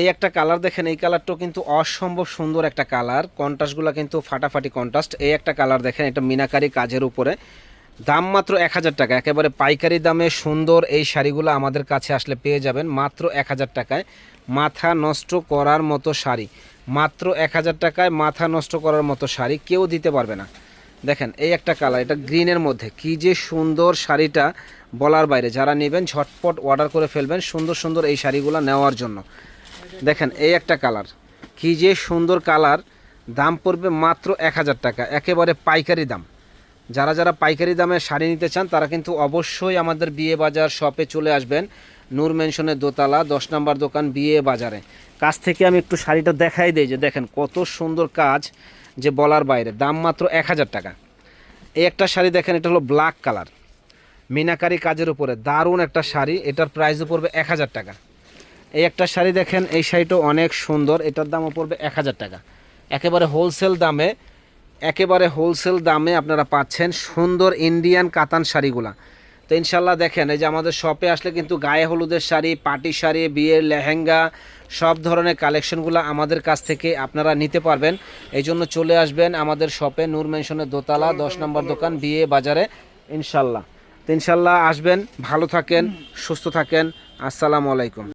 এই একটা কালার দেখেন, এই কালারটাও কিন্তু অসম্ভব সুন্দর একটা কালার কন্ট্রাস্টগুলো কিন্তু ফাটাফাটি কন্ট্রাস্ট এই একটা কালার দেখেন, এটা মিনাকারি কাজের উপরে। দাম মাত্র এক হাজার টাকা। একেবারে পাইকারি দামে সুন্দর এই শাড়িগুলো আমাদের কাছে আসলে পেয়ে যাবেন মাত্র এক হাজার টাকায়। মাথা নষ্ট করার মতো শাড়ি। মাত্র এক হাজার টাকায় মাথা নষ্ট করার মতো শাড়ি কেউ দিতে পারবে না। দেখেন, এই একটা কালার এটা গ্রিনের মধ্যে। কি যে সুন্দর শাড়িটা বলার বাইরে। যারা নেবেন, ঝটপট অর্ডার করে ফেলবেন সুন্দর সুন্দর এই শাড়িগুলো নেওয়ার জন্য। দেখেন, এই একটা কালার। কি যে সুন্দর কালার, দাম পড়বে মাত্র এক হাজার টাকা, একেবারে পাইকারি দাম। যারা যারা পাইকারি দামে শাড়ি নিতে চান, তারা কিন্তু অবশ্যই আমাদের বিয়ে বাজার শপে চলে আসবেন। নূর মেনশনের দোতলা, দশ নম্বর দোকান বিয়ে বাজারে। কাছ থেকে আমি একটু শাড়িটা দেখাই দিই যে, দেখেন, কত সুন্দর কাজ যে বলার বাইরে। দাম মাত্র এক হাজার টাকা। এই একটা শাড়ি দেখেন, এটা হলো ব্ল্যাক কালার। মিনাকারি কাজের উপরে দারুণ একটা শাড়ি, এটার প্রাইসও পড়বে এক হাজার টাকা। এই একটা শাড়ি দেখেন, এই শাড়িটাও অনেক সুন্দর। এটার দামও পড়বে এক হাজার টাকা। একেবারে হোলসেল দামে, একেবারে হোলসেল দামে আপনারা পাচ্ছেন সুন্দর ইন্ডিয়ান কাতান শাড়িগুলা। তো ইনশাল্লাহ দেখেন, এই যে আমাদের শপে আসলে কিন্তু গায়ে হলুদের শাড়ি, পাটি শাড়ি, বিয়ের লেহেঙ্গা, সব ধরনের কালেকশনগুলো আমাদের কাছ থেকে আপনারা নিতে পারবেন। এই জন্য চলে আসবেন আমাদের শপে নূর মেনশনের দোতলা, দশ নম্বর দোকান, বিয়ে বাজারে ইনশাল্লাহ তো ইনশাল্লাহ আসবেন, ভালো থাকেন, সুস্থ থাকেন। আসসালামু আলাইকুম।